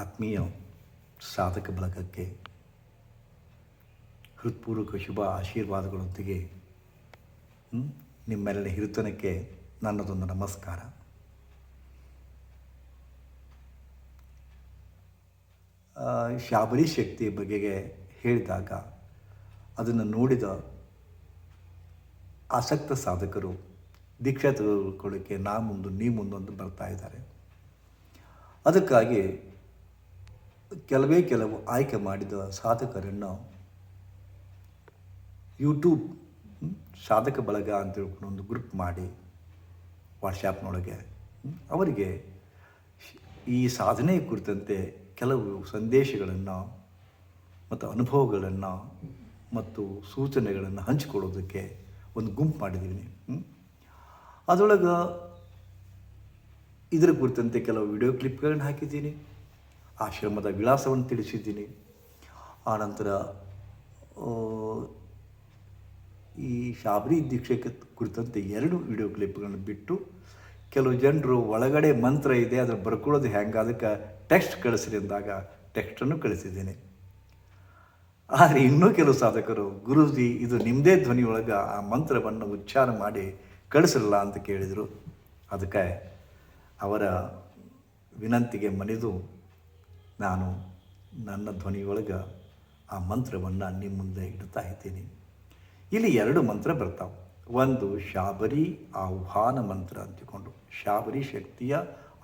ಆತ್ಮೀಯ ಸಾಧಕ ಬಳಗಕ್ಕೆ ಹೃತ್ಪೂರ್ವಕ ಶುಭ ಆಶೀರ್ವಾದಗಳೊಂದಿಗೆ ನಿಮ್ಮೆಲ್ಲರ ನಿಮ್ಮೆಲ್ಲ ಹಿರಿತನಕ್ಕೆ ನನ್ನದೊಂದು ನಮಸ್ಕಾರ. ಶಾಬರಿ ಶಕ್ತಿ ಬಗೆಗೆ ಹೇಳಿದಾಗ ಅದನ್ನು ನೋಡಿದ ಆಸಕ್ತ ಸಾಧಕರು ದೀಕ್ಷಾ ತೆಗೆದುಕೊಳ್ಳೋಕ್ಕೆ ನಾ ಮುಂದೆ, ನೀ ಮುಂದೊಂದು ಬರ್ತಾ ಇದ್ದಾರೆ. ಅದಕ್ಕಾಗಿ ಕೆಲವೇ ಕೆಲವು ಆಯ್ಕೆ ಮಾಡಿದ ಸಾಧಕರನ್ನು ಯೂಟ್ಯೂಬ್ ಸಾಧಕ ಬಳಗ ಅಂತ ಹೇಳ್ಕೊಂಡು ಒಂದು ಗ್ರೂಪ್ ಮಾಡಿ ವಾಟ್ಸಾಪ್ನೊಳಗೆ ಅವರಿಗೆ ಈ ಸಾಧನೆ ಕುರಿತಂತೆ ಕೆಲವು ಸಂದೇಶಗಳನ್ನು ಮತ್ತು ಅನುಭವಗಳನ್ನು ಮತ್ತು ಸೂಚನೆಗಳನ್ನು ಹಂಚಿಕೊಳ್ಳೋದಕ್ಕೆ ಒಂದು ಗುಂಪು ಮಾಡಿದ್ದೀನಿ. ಅದರೊಳಗೆ ಇದರ ಕುರಿತಂತೆ ಕೆಲವು ವಿಡಿಯೋ ಕ್ಲಿಪ್ಗಳನ್ನು ಹಾಕಿದ್ದೀನಿ ಆಶ್ರಮದ ವಿಳಾಸವನ್ನು ತಿಳಿಸಿದ್ದೀನಿ. ಆನಂತರ ಈ ಶಾಬರಿ ದೀಕ್ಷೆಗೆ ಕುರಿತಂತೆ ಎರಡು ವಿಡಿಯೋ ಕ್ಲಿಪ್ಗಳನ್ನು ಬಿಟ್ಟು ಕೆಲವು ಜನರು ಒಳಗಡೆ ಮಂತ್ರ ಇದೆ ಅದನ್ನು ಬರ್ಕೊಳ್ಳೋದು ಹೆಂಗೆ ಅದಕ್ಕೆ ಟೆಕ್ಸ್ಟ್ ಕಳಿಸ್ರಿ ಅಂದಾಗ ಟೆಕ್ಸ್ಟನ್ನು ಕಳಿಸಿದ್ದೀನಿ. ಆದರೆ ಇನ್ನೂ ಕೆಲವು ಸಾಧಕರು, ಗುರುಜಿ ಇದು ನಿಮ್ಮದೇ ಧ್ವನಿಯೊಳಗೆ ಆ ಮಂತ್ರವನ್ನು ಉಚ್ಚಾರ ಮಾಡಿ ಕಳಿಸಿರಲ್ಲ ಅಂತ ಕೇಳಿದರು. ಅದಕ್ಕೆ ಅವರ ವಿನಂತಿಗೆ ಮಣಿದು ನಾನು ನನ್ನ ಧ್ವನಿಯೊಳಗೆ ಆ ಮಂತ್ರವನ್ನು ನಿಮ್ಮ ಮುಂದೆ ಇಡ್ತಾ ಇದ್ದೀನಿ. ಇಲ್ಲಿ ಎರಡು ಮಂತ್ರ ಬರ್ತಾವೆ. ಒಂದು ಶಾಬರಿ ಆಹ್ವಾನ ಮಂತ್ರ ಅಂತ ಶಾಬರಿ ಶಕ್ತಿಯ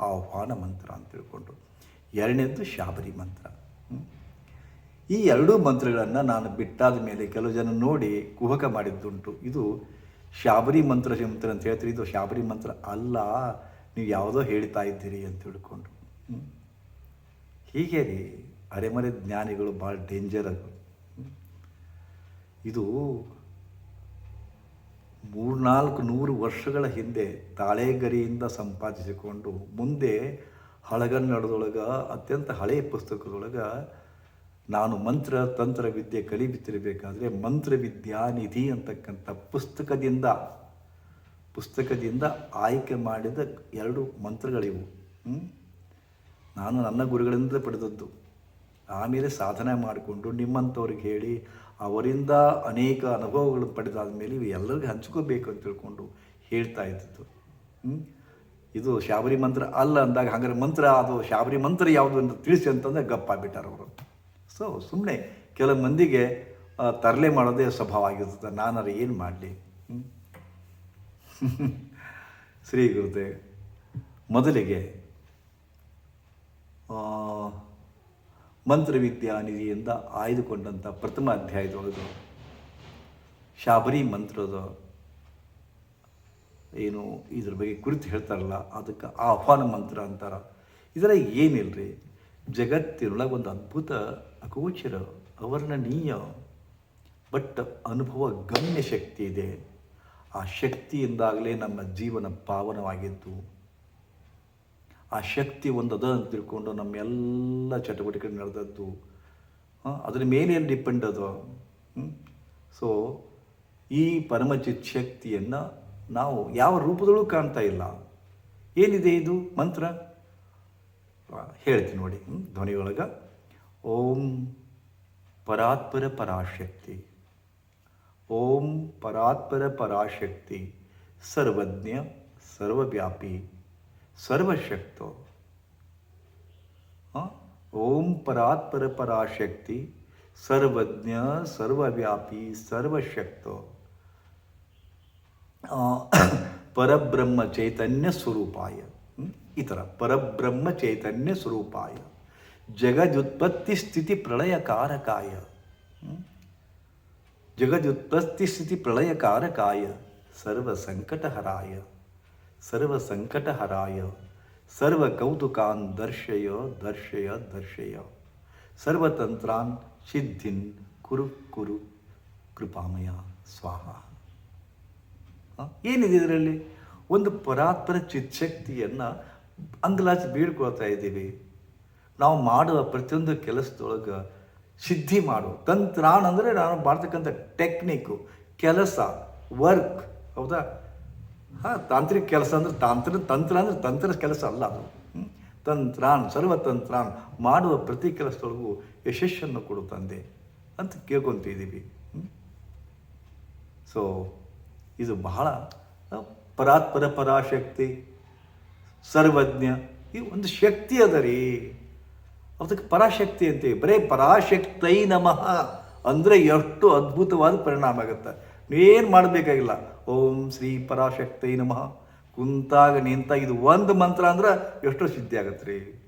ಆಹ್ವಾನ ಮಂತ್ರ ಅಂತ ತಿಳ್ಕೊಂಡು ಎರಡನೇದು ಶಾಬರಿ ಮಂತ್ರ. ಈ ಎರಡೂ ಮಂತ್ರಗಳನ್ನು ನಾನು ಬಿಟ್ಟಾದ ಮೇಲೆ ಕೆಲವು ಜನ ನೋಡಿ ಕುಹಕ ಮಾಡಿದ್ದುಂಟು. ಇದು ಶಾಬರಿ ಮಂತ್ರ ಮಂತ್ರ ಅಂತ ಹೇಳ್ತೀರಿ. ಇದು ಶಾಬರಿ ಮಂತ್ರ ಅಲ್ಲ, ನೀವು ಯಾವುದೋ ಹೇಳ್ತಾ ಇದ್ದೀರಿ ಅಂತ ತಿಳ್ಕೊಂಡು. ಹೀಗೆ ರೀ, ಅರೆಮರೆ ಜ್ಞಾನಿಗಳು ಭಾಳ ಡೇಂಜರ್. ಇದು ಮೂರ್ನಾಲ್ಕು ನೂರು ವರ್ಷಗಳ ಹಿಂದೆ ತಾಳೆಗರಿಯಿಂದ ಸಂಪಾದಿಸಿಕೊಂಡು ಮುಂದೆ ಹಳಗನ್ನಡದೊಳಗೆ, ಅತ್ಯಂತ ಹಳೆಯ ಪುಸ್ತಕದೊಳಗೆ ನಾನು ಮಂತ್ರ, ತಂತ್ರ ವಿದ್ಯೆ ಕಲಿಯುತ್ತಿರಬೇಕಾದ್ರೆ ಮಂತ್ರ ವಿದ್ಯಾನಿಧಿ ಅಂತಕ್ಕಂಥ ಪುಸ್ತಕದಿಂದ ಪುಸ್ತಕದಿಂದ ಆಯ್ಕೆ ಮಾಡಿದ ಎರಡು ಮಂತ್ರಗಳಿವು? ನಾನು ನನ್ನ ಗುರುಗಳಿಂದ ಪಡೆದದ್ದು. ಆಮೇಲೆ ಸಾಧನೆ ಮಾಡಿಕೊಂಡು ನಿಮ್ಮಂಥವ್ರಿಗೆ ಹೇಳಿ, ಅವರಿಂದ ಅನೇಕ ಅನುಭವಗಳು ಪಡೆದಾದ ಮೇಲೆ ಇವು ಎಲ್ಲರಿಗೂ ಹಂಚ್ಕೋಬೇಕು ಅಂತ ತಿಳ್ಕೊಂಡು ಹೇಳ್ತಾ ಇದ್ದದ್ದು. ಇದು ಶಾಬರಿ ಮಂತ್ರ ಅಲ್ಲ ಅಂದಾಗ ಹಂಗಾರೆ ಮಂತ್ರ ಅದು ಶಾಬರಿ ಮಂತ್ರ ಯಾವುದು ಅಂತ ತಿಳಿಸಿ ಅಂತಂದ್ರೆ ಗಪ್ಪಾಗ್ಬಿಟ್ಟಾರ ಅವರು. ಸೊ ಸುಮ್ಮನೆ ಕೆಲವು ಮಂದಿಗೆ ತರಲೆ ಮಾಡೋದೇ ಸ್ವಭಾವ ಆಗಿರ್ತದೆ. ನಾನು ಏನು ಮಾಡಲಿ? ಶ್ರೀ ಗುರುದೇವ್, ಮೊದಲಿಗೆ ಆ, ಮಂತ್ರವಿದ್ಯಾನಿಧಿಯಿಂದ ಆಯ್ದುಕೊಂಡಂಥ ಪ್ರಥಮ ಅಧ್ಯಾಯದೊಳಗೆ ಶಾಬರಿ ಮಂತ್ರದ ಏನು ಇದ್ರ ಬಗ್ಗೆ ಕುರಿತು ಹೇಳ್ತಾರಲ್ಲ ಅದಕ್ಕೆ ಆಹ್ವಾನ ಮಂತ್ರ ಅಂತಾರೆ. ಇದರ ಏನಿಲ್ಲರಿ ಜಗತ್ತಿನೊಳಗೆ ಒಂದು ಅದ್ಭುತ ಅಗೋಚರ ಅವರ್ಣನೀಯ ಬಟ್ ಅನುಭವ ಗಮ್ಯ ಶಕ್ತಿ ಇದೆ. ಆ ಶಕ್ತಿಯಿಂದಾಗಲೇ ನಮ್ಮ ಜೀವನ ಪಾವನವಾಗಿದ್ದು ಆ ಶಕ್ತಿ ಒಂದು ಅದ ಅಂತ ತಿಳ್ಕೊಂಡು ನಮ್ಮ ಎಲ್ಲ ಚಟುವಟಿಕೆ ನಡೆದದ್ದು. ಅದರ ಅದ್ರ ಮೇಲೆ ಏನು ಡಿಪೆಂಡ್ ಅದು ಸೊ ಈ ಪರಮಚಿತ್ ಶಕ್ತಿಯನ್ನು ನಾವು ಯಾವ ರೂಪದಲ್ಲೂ ಕಾಣ್ತಾ ಇಲ್ಲ. ಏನಿದೆ ಇದು? ಮಂತ್ರ? ಹೇಳ್ತೀನಿ ನೋಡಿ. ಧ್ವನಿ ಧ್ವನಿಯೊಳಗೆ ಓಂ ಪರಾತ್ಪರ ಪರಾಶಕ್ತಿ. ಓಂ ಪರಾತ್ಪರ ಪರಾಶಕ್ತಿ. ಸರ್ವಜ್ಞ, ಸರ್ವವ್ಯಾಪಿ. ಸರ್ವಶಕ್ತೋ ಆ? ಓಂ ಪರಾತ್ಪರ ಪರಾಶಕ್ತಿ ಸರ್ವಜ್ಞ ಸರ್ವವ್ಯಾಪಿ ಸರ್ವಶಕ್ತೋ ಆ, ಪರಬ್ರಹ್ಮ ಚೈತನ್ಯ ಸ್ವರೂಪಾಯ ಹ್ಮ್? ಈ ಥರ ಪರಬ್ರಹ್ಮ ಚೈತನ್ಯ ಸ್ವರೂಪಾಯ ಜಗದುತ್ಪತ್ತಿ ಸ್ಥಿತಿ ಪ್ರಳಯಕಾರಕಾಯ ಹ್ಮ್? ಜಗದುತ್ಪತ್ತಿ ಸ್ಥಿತಿ ಪ್ರಳಯಕಾರಕಾಯ ಸರ್ವ ಸಂಕಟಹರಾಯ ಸರ್ವ ಸಂಕಟ ಹರಾಯ ಸರ್ವ ಕೌತುಕಾನ್ ದರ್ಶಯ ದರ್ಶಯ ದರ್ಶಯ. ಸರ್ವತಂತ್ರಾನ್ ಸಿದ್ಧಿನ್ ಕುರು ಕುರು ಕೃಪಾಮಯ ಸ್ವಾಹ. ಏನಿದೆ ಇದರಲ್ಲಿ? ಒಂದು ಪರಾತ್ಪರ ಚಿತ್ಶಕ್ತಿಯನ್ನು ಅಂಗಲಾಚಿ ಬೀಳ್ಕೊಳ್ತಾ ಇದ್ದೀವಿ. ನಾವು ಮಾಡುವ ಪ್ರತಿಯೊಂದು ಕೆಲಸದೊಳಗೆ ಸಿದ್ಧಿ ಮಾಡು. ತಂತ್ರಾನ್ ಅಂದರೆ ನಾನು ಮಾಡ್ತಕ್ಕಂಥ ಟೆಕ್ನಿಕ್ಕು ಕೆಲಸ, ವರ್ಕ್, ಹೌದಾ? ಹಾಂ, ತಾಂತ್ರಿಕ ಕೆಲಸ ಅಂದ್ರೆ ತಾಂತ್ರ, ತಂತ್ರ ಅಂದರೆ ತಂತ್ರ ಕೆಲಸ ಅಲ್ಲ ಅದು? ತಂತ್ರಾನ್, ಸರ್ವತಂತ್ರಾನ್ ಮಾಡುವ ಪ್ರತಿ ಕೆಲಸದೊಳಗೂ ಯಶಸ್ಸನ್ನು ಕೊಡು ತಂದೆ ಅಂತ ಕೇಳ್ಕೊತಿದ್ದೀವಿ. ಸೊ ಇದು ಬಹಳ ಪರಾತ್ಪರ ಪರಾಶಕ್ತಿ, ಸರ್ವಜ್ಞ, ಈ ಒಂದು ಶಕ್ತಿ ಅದ ರೀ. ಅದಕ್ಕೆ ಪರಾಶಕ್ತಿ ಅಂತೀವಿ ಬರೀ ಪರಾಶಕ್ತೈ ನಮಃ ಅಂದರೆ ಎಷ್ಟು ಅದ್ಭುತವಾದ ಪರಿಣಾಮ ಆಗುತ್ತೆ. ನೀವೇನು ಮಾಡಬೇಕಾಗಿಲ್ಲ ಓಂ ಶ್ರೀ ಪರಾಶಕ್ತೈ ನಮಃ. ಕುಂತಾಗ ನಿಂತಾಗ ಇದು ಒಂದು ಮಂತ್ರ ಅಂದ್ರೆ ಎಷ್ಟೋ ಸಿದ್ಧಿ ಆಗತ್ತೆ ರೀ.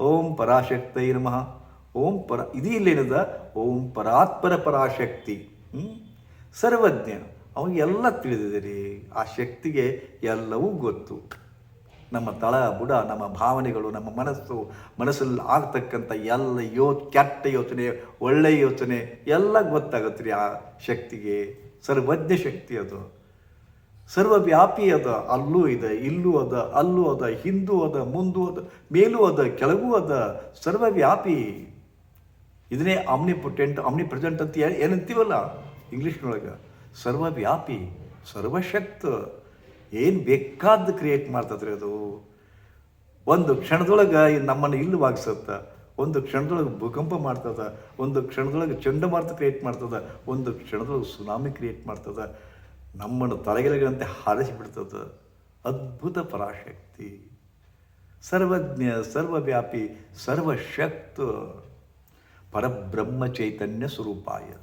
ಓಂ ಪರಾಶಕ್ತೈ ನಮಃ. ಓಂ ಪರ, ಇದು ಇಲ್ಲೇನದ ಓಂ ಪರಾತ್ಪರ ಪರಾಶಕ್ತಿ. ಹ್ಞೂ ಸರ್ವಜ್ಞ. ಅವನಿಗೆಲ್ಲ ತಿಳಿದಿದೆ ರೀ. ಆ ಶಕ್ತಿಗೆ ಎಲ್ಲವೂ ಗೊತ್ತು. ನಮ್ಮ ತಳ, ಬುಡ, ನಮ್ಮ ಭಾವನೆಗಳು, ನಮ್ಮ ಮನಸ್ಸು, ಮನಸ್ಸಲ್ಲಿ ಆಗ್ತಕ್ಕಂಥ ಎಲ್ಲ ಯೋ, ಕೆಟ್ಟ ಯೋಚನೆ ಒಳ್ಳೆಯ ಯೋಚನೆ ಎಲ್ಲ ಗೊತ್ತಾಗತ್ತೆ ರೀ ಆ ಶಕ್ತಿಗೆ. ಸರ್ವಜ್ಞ ಶಕ್ತಿ ಅದು. ಸರ್ವವ್ಯಾಪಿ ಅದ, ಅಲ್ಲೂ ಇದೆ, ಇಲ್ಲೂ ಅದ, ಅಲ್ಲೂ ಅದ, ಹಿಂದೂ ಅದ, ಮುಂದೂ ಅದ, ಮೇಲೂ ಅದ, ಕೆಳಗೂ ಅದ, ಸರ್ವವ್ಯಾಪಿ. ಇದನ್ನೇ ಅಮ್ನಿ ಪೊಟೆಂಟ್ ಅಮ್ನಿ ಪ್ರೆಸೆಂಟ್ ಅಂತ ಏನ್- ಏನಂತೀವಲ್ಲ ಇಂಗ್ಲೀಷ್ನೊಳಗೆ? ಸರ್ವವ್ಯಾಪಿ, ಸರ್ವಶಕ್ತ. ಏನು ಬೇಕಾದ್ದು ಕ್ರಿಯೇಟ್ ಮಾಡ್ತದ್ರಿ ಅದು? ಒಂದು ಕ್ಷಣದೊಳಗೆ ನಮ್ಮನ್ನು ಇಲ್ಲವಾಗಿಸುತ್ತೆ ಒಂದು ಕ್ಷಣದೊಳಗೆ ಭೂಕಂಪ ಮಾಡ್ತದ, ಒಂದು ಕ್ಷಣದೊಳಗೆ ಚಂಡಮಾರುತ ಕ್ರಿಯೇಟ್ ಮಾಡ್ತದ, ಒಂದು ಕ್ಷಣದೊಳಗೆ ಸುನಾಮಿ ಕ್ರಿಯೇಟ್ ಮಾಡ್ತದ ನಮ್ಮನ್ನು ತಲೆಗೆಲೆಗಳಂತೆ ಹಾರಿಸಿ ಬಿಡ್ತದ ಅದ್ಭುತ ಪರಾಶಕ್ತಿ. ಸರ್ವಜ್ಞ, ಸರ್ವವ್ಯಾಪಿ, ಸರ್ವಶಕ್ತ, ಪರಬ್ರಹ್ಮ ಚೈತನ್ಯ ಸ್ವರೂಪಾಯ.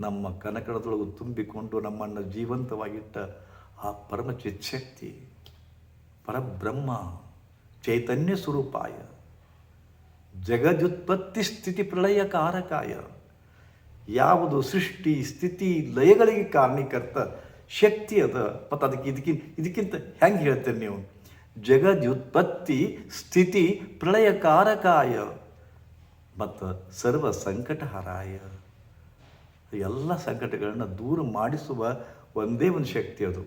ನಮ್ಮ ಕನಕಡದೊಳಗು ತುಂಬಿಕೊಂಡು ನಮ್ಮನ್ನು ಜೀವಂತವಾಗಿಟ್ಟ ಆ ಪರಮ ಚಿತ್ಶಕ್ತಿ, ಪರಬ್ರಹ್ಮ ಚೈತನ್ಯ ಸ್ವರೂಪಾಯ. ಜಗದ್ಯುತ್ಪತ್ತಿ ಸ್ಥಿತಿ ಪ್ರಳಯ ಕಾರಕಾಯ ಯಾವುದು ಸೃಷ್ಟಿ, ಸ್ಥಿತಿ, ಲಯಗಳಿಗೆ ಕಾರಣೀಕರ್ತ ಶಕ್ತಿ ಅದ. ಮತ್ತು ಅದಕ್ಕೆ ಇದಕ್ಕಿಂತ ಇದಕ್ಕಿಂತ ಹೆಂಗೆ ಹೇಳ್ತೀರಿ ನೀವು? ಜಗದ್ಯುತ್ಪತ್ತಿ, ಸ್ಥಿತಿ ಪ್ರಳಯಕಾರಕಾಯ ಮತ್ತು ಸರ್ವ ಸಂಕಟಹರಾಯ ಎಲ್ಲ ಸಂಕಟಗಳನ್ನು ದೂರ ಮಾಡಿಸುವ ಒಂದೇ ಒಂದು ಶಕ್ತಿ ಅದು?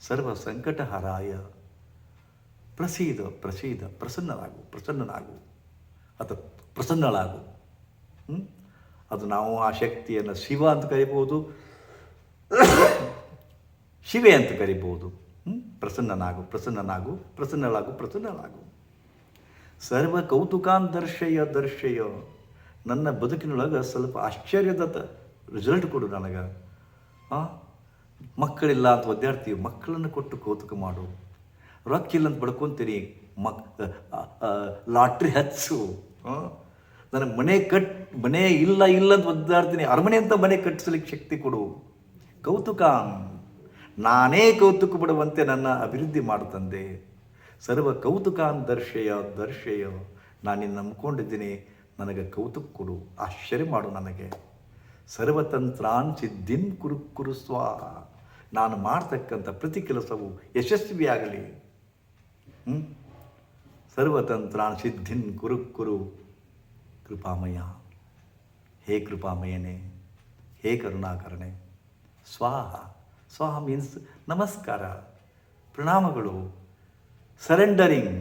ಸರ್ವ ಸಂಕಟಹರಾಯ ಪ್ರಸೀದ ಪ್ರಸೀದ, ಪ್ರಸನ್ನನಾಗು ಪ್ರಸನ್ನನಾಗು. ಅಥವಾ ಪ್ರಸನ್ನಳಾಗು. ಹ್ಮ್? ಅದು ನಾವು ಆ ಶಕ್ತಿಯನ್ನು ಶಿವ ಅಂತ ಕರಿಬೋದು ಶಿವೆ ಅಂತ ಕರಿಬೋದು? ಪ್ರಸನ್ನನಾಗು ಪ್ರಸನ್ನನಾಗು, ಪ್ರಸನ್ನಳಾಗು ಪ್ರಸನ್ನಳಾಗು. ಸರ್ವ ಕೌತುಕಾನ್ ದರ್ಶಯ ದರ್ಶಯ. ನನ್ನ ಬದುಕಿನೊಳಗೆ ಸ್ವಲ್ಪ ಆಶ್ಚರ್ಯದ ರಿಸಲ್ಟ್ ಕೊಡು ನನಗೆ. ಆ? ಮಕ್ಕಳಿಲ್ಲ ಅಂತ ವಿದ್ಯಾರ್ಥಿ ಮಕ್ಕಳನ್ನು ಕೊಟ್ಟು ಕೌತುಕ ಮಾಡು. ರೊಕ್ಕಿಲ್ಲ ಅಂತ ಬಡ್ಕೊತೀರಿ ಮಕ್ ಲಾಟ್ರಿ ಹಚ್ಚು? ನನಗೆ ಮನೆ ಕಟ್, ಮನೆ ಇಲ್ಲ ಇಲ್ಲ ಅಂತ ಒದ್ದಾಡ್ತೀನಿ. ಅರಮನೆ ಅಂತ ಮನೆ ಕಟ್ಟಿಸ್ಲಿಕ್ಕೆ ಶಕ್ತಿ ಕೊಡು. ಕೌತುಕ, ನಾನೇ ಕೌತುಕ ಬಿಡುವಂತೆ ನನ್ನ ಅಭಿವೃದ್ಧಿ ಮಾಡು ತಂದೆ. ಸರ್ವ ಕೌತುಕಾನ್ ದರ್ಶಯ ದರ್ಶಯ. ನಾನು ನಂಬ್ಕೊಂಡಿದ್ದೀನಿ. ನನಗೆ ಕೌತುಕ ಕೊಡು. ಆಶ್ಚರ್ಯ ಮಾಡು ನನಗೆ. ಸರ್ವತಂತ್ರಾನ್ ಸಿದ್ಧಿನ್ ಕುರು ಸ್ವಾಹ ನಾನು ಮಾಡ್ತಕ್ಕಂಥ ಪ್ರತಿ ಕೆಲಸವು ಯಶಸ್ವಿಯಾಗಲಿ. ಸರ್ವತಂತ್ರಾನ್ ಸಿದ್ಧಿನ್ ಕುರು ಕುರು ಕೃಪಾಮಯ. ಹೇ ಕೃಪಾಮಯನೇ, ಹೇ ಕರುಣಾಕರಣೆ ಸ್ವಾಹ ಸ್ವಾಹ ಮೀನ್ಸ್ ನಮಸ್ಕಾರ, ಪ್ರಣಾಮಗಳು ಸರೆಂಡರಿಂಗ್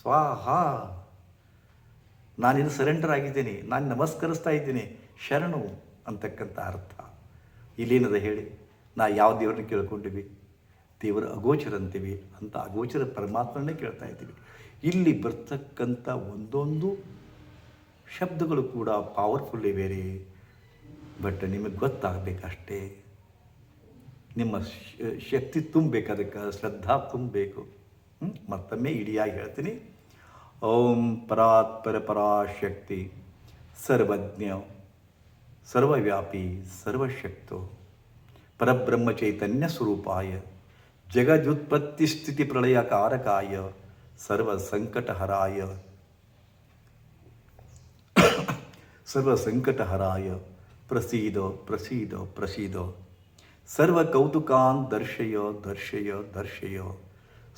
ಸ್ವಾಹ. ನಾನಿನ್ನು ಸರೆಂಡರ್ ಆಗಿದ್ದೀನಿ, ನಾನು ನಮಸ್ಕರಿಸ್ತಾ ಇದ್ದೀನಿ, ಶರಣು ಅಂತಕ್ಕಂಥ ಅರ್ಥ. ಇಲ್ಲೇನದ ಹೇಳಿ, ನಾ ಯಾವ ದೇವ್ರನ್ನ ಕೇಳ್ಕೊಂಡಿವಿ? ದೇವರ ಅಗೋಚರ ಅಂತೀವಿ ಅಂತ ಅಗೋಚರ ಪರಮಾತ್ಮನೇ ಕೇಳ್ತಾ ಇದ್ದೀವಿ. ಇಲ್ಲಿ ಬರ್ತಕ್ಕಂಥ ಒಂದೊಂದು ಶಬ್ದಗಳು ಕೂಡ ಪವರ್ಫುಲ್ ಇವೆ ಬಟ್ ನಿಮಗೆ ಗೊತ್ತಾಗಬೇಕಷ್ಟೇ. ನಿಮ್ಮ ಶಕ್ತಿ ತುಂಬಬೇಕು, ಅದಕ್ಕೆ ಶ್ರದ್ಧಾ ತುಂಬಬೇಕು? ಮತ್ತೊಮ್ಮೆ ಇಡಿಯಾಗಿ ಹೇಳ್ತೀನಿ. ಓಂ ಪರಾತ್ಪರ ಪರಾಶಕ್ತಿ ಸರ್ವಜ್ಞ, ಸರ್ವವ್ಯಾಪಿ, ಸರ್ವಶಕ್ತೋ. ಪರಬ್ರಹ್ಮ ಚೈತನ್ಯ ಸ್ವರೂಪಾಯ ಜಗದುತ್ಪತ್ತಿ ಸ್ಥಿತಿ ಪ್ರಳಯ ಕಾರಕಾಯ ಸರ್ವ ಸಂಕಟಹರಾಯ ಸರ್ವ ಸಂಕಟಹರಾಯ. ಪ್ರಸೀದೋ ಪ್ರಸೀದೋ ಪ್ರಸೀದೋ. ಸರ್ವ ಕೌತುಕಾನ್ ದರ್ಶಯ ದರ್ಶಯ ದರ್ಶಯ.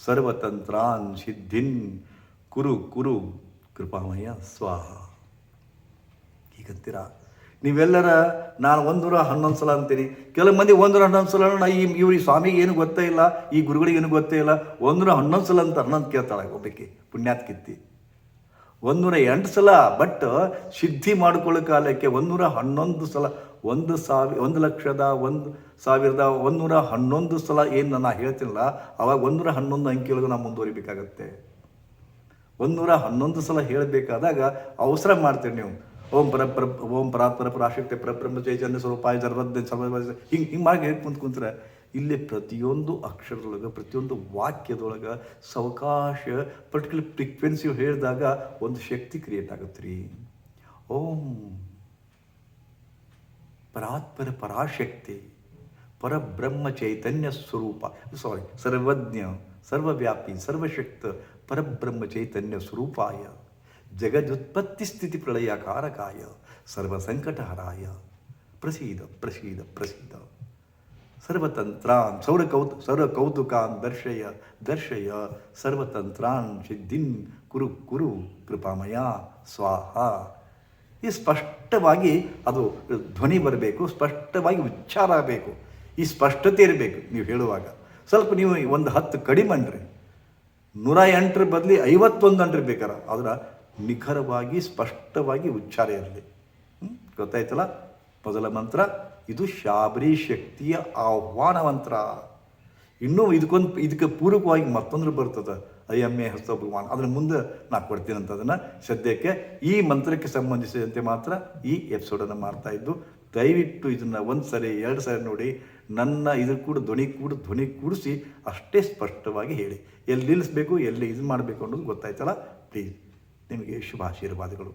ಸರ್ವತಂತ್ರಾನ್ ಸಿದ್ಧಿನ್ ಕುರು ಕುರು. ಕೃಪಾಮಯ, ಸ್ವಾಹ. ಹೀಗಂತೀರ? ನೀವೆಲ್ಲರ ನಾನು ಒಂದೂರ ಹನ್ನೊಂದು ಸಲ ಅಂತೀನಿ. ಕೆಲವು ಮಂದಿ ಒಂದೂರ ಹನ್ನೊಂದು ಸಲ ನಾ ಈ ಇವ್ರಿಗೆ ಸ್ವಾಮಿಗೆ ಏನು ಗೊತ್ತೇ ಇಲ್ಲ, ಈ ಗುರುಗಳಿಗೆ ಏನು ಗೊತ್ತೇ ಇಲ್ಲ. ಒಂದೂರ ಹನ್ನೊಂದು ಸಲ ಅಂತ ಹನ್ನೊಂದು ಕೇಳ್ತಾಳೆ ಒಬ್ಬಕ್ಕೆ ಪುಣ್ಯಾತ್ ಕಿತ್ತಿ ಒಂದೂರ ಎಂಟು ಸಲ ಬಟ್ ಸಿದ್ಧಿ ಮಾಡಿಕೊಳ್ಳೋ ಕಾಲಕ್ಕೆ ಒಂದೂರ ಹನ್ನೊಂದು ಸಲ, ಒಂದು ಸಾವಿರ, ಒಂದು ಲಕ್ಷದ, ಒಂದು ಸಾವಿರದ ಒಂದೂರ ಹನ್ನೊಂದು ಸಲ ಏನು ನಾನು ಹೇಳ್ತಿಲ್ಲ ಅವಾಗ ಒಂದೂರ ಹನ್ನೊಂದು ಅಂಕಿಯೊಳಗೆ ನಾವು ಮುಂದುವರಿಬೇಕಾಗತ್ತೆ. ಒಂದೂರ ಹನ್ನೊಂದು ಸಲ ಹೇಳಬೇಕಾದಾಗ ಅವಸರ ಮಾಡ್ತೀರಿ ನೀವು. ಓಂ ಪರ ಪರ, ಓಂ ಪರಾತ್ಪರ ಪರಾಶಕ್ತಿ ಪರಬ್ರಹ್ಮ ಚೈತನ್ಯ ಸ್ವರೂಪಾಯ ಸರ್ವಜ್ಞ ಸರ್ವ ಹಿಂಗೆ ಹಿಂಗೆ ಮಾಡಿ ಹೇಳ್ಕೊಂತ ಕುಂತ ಕುಂತ್ರೆ ಇಲ್ಲಿ ಪ್ರತಿಯೊಂದು ಅಕ್ಷರದೊಳಗೆ, ಪ್ರತಿಯೊಂದು ವಾಕ್ಯದೊಳಗೆ ಸಾವಕಾಶ ಪರ್ಟಿಕ್ಯುಲರ್ ಫ್ರೀಕ್ವೆನ್ಸಿ ಹೇಳಿದಾಗ ಒಂದು ಶಕ್ತಿ ಕ್ರಿಯೇಟ್ ಆಗುತ್ತೆ ರೀ ಓಂ. ಪರಾತ್ಪರ ಪರಾಶಕ್ತಿ, ಪರಬ್ರಹ್ಮ ಚೈತನ್ಯ ಸ್ವರೂಪ. ಸಾರಿ ಸರ್ವಜ್ಞ, ಸರ್ವವ್ಯಾಪಿ, ಸರ್ವಶಕ್ತ, ಪರಬ್ರಹ್ಮ ಚೈತನ್ಯ ಸ್ವರೂಪಾಯ. ಜಗದುತ್ಪತ್ತಿ ಸ್ಥಿತಿ ಪ್ರಳಯ ಕಾರಕಾಯ, ಸರ್ವಸಂಕಟಹರಾಯ. ಪ್ರಸೀದ ಪ್ರಸೀದ ಪ್ರಸೀದ. ಸರ್ವತಂತ್ರಾನ್ ಸೌರ ಕೌತು ಸರ್ವ ಕೌತುಕಾನ್ ದರ್ಶಯ ದರ್ಶಯ ಸರ್ವತಂತ್ರಾನ್ ಸಿದ್ಧಿನ್ ಕುರು ಕುರು ಕೃಪಾಮಯ ಸ್ವಾಹ. ಈ ಸ್ಪಷ್ಟವಾಗಿ ಅದು ಧ್ವನಿ ಬರಬೇಕು, ಸ್ಪಷ್ಟವಾಗಿ ಉಚ್ಚಾರ ಆಗಬೇಕು, ಈ ಸ್ಪಷ್ಟತೆ ಇರಬೇಕು ನೀವು ಹೇಳುವಾಗ. ಸ್ವಲ್ಪ ನೀವು ಒಂದು ಹತ್ತು ಕಡಿಮೆ ಅನ್ರಿ ನೂರ ಎಂಟರ ಬದಲಿ ಐವತ್ತೊಂದು ಅಂಟ್ರಿ ಬೇಕಾರ ಅದರ ನಿಖರವಾಗಿ, ಸ್ಪಷ್ಟವಾಗಿ ಉಚ್ಚಾರ ಇರಲಿ? ಗೊತ್ತಾಯ್ತಲ್ಲ? ಮೊದಲ ಮಂತ್ರ ಇದು ಶಾಬರಿ ಶಕ್ತಿಯ ಆಹ್ವಾನವಂತ್ರ. ಇನ್ನೂ ಇದಕ್ಕೊಂದು, ಇದಕ್ಕೆ ಪೂರಕವಾಗಿ ಮತ್ತೊಂದು ಬರ್ತದೆ. ಅಯ್ಯಮ್ಮೆ ಹಸ್ತ ಭಗವಾನ್. ಅದ್ರ ಮುಂದೆ ನಾ ಕೊಡ್ತೀನಿ ಅಂತ ಅದನ್ನು ಸದ್ಯಕ್ಕೆ ಈ ಮಂತ್ರಕ್ಕೆ ಸಂಬಂಧಿಸಿದಂತೆ ಮಾತ್ರ ಈ ಎಪಿಸೋಡನ್ನು ಮಾಡ್ತಾ ಇದ್ದು, ದಯವಿಟ್ಟು ಇದನ್ನು ಒಂದು ಸರಿ, ಎರಡು ಸರಿ ನೋಡಿ. ನನ್ನ ಇದ್ರ ಕೂಡ, ಧ್ವನಿ ಕೂಡ, ಧ್ವನಿ ಕೂಡಿಸಿ ಅಷ್ಟೇ ಸ್ಪಷ್ಟವಾಗಿ ಹೇಳಿ. ಎಲ್ಲಿ ನಿಲ್ಲಿಸ್ಬೇಕು, ಎಲ್ಲಿ ಇದು ಮಾಡಬೇಕು ಅನ್ನೋದು ಗೊತ್ತಾಯ್ತಲ್ಲ? ಪ್ಲೀಸ್ ನಿಮಗೆ ಶುಭಾಶೀರ್ವಾದಗಳು.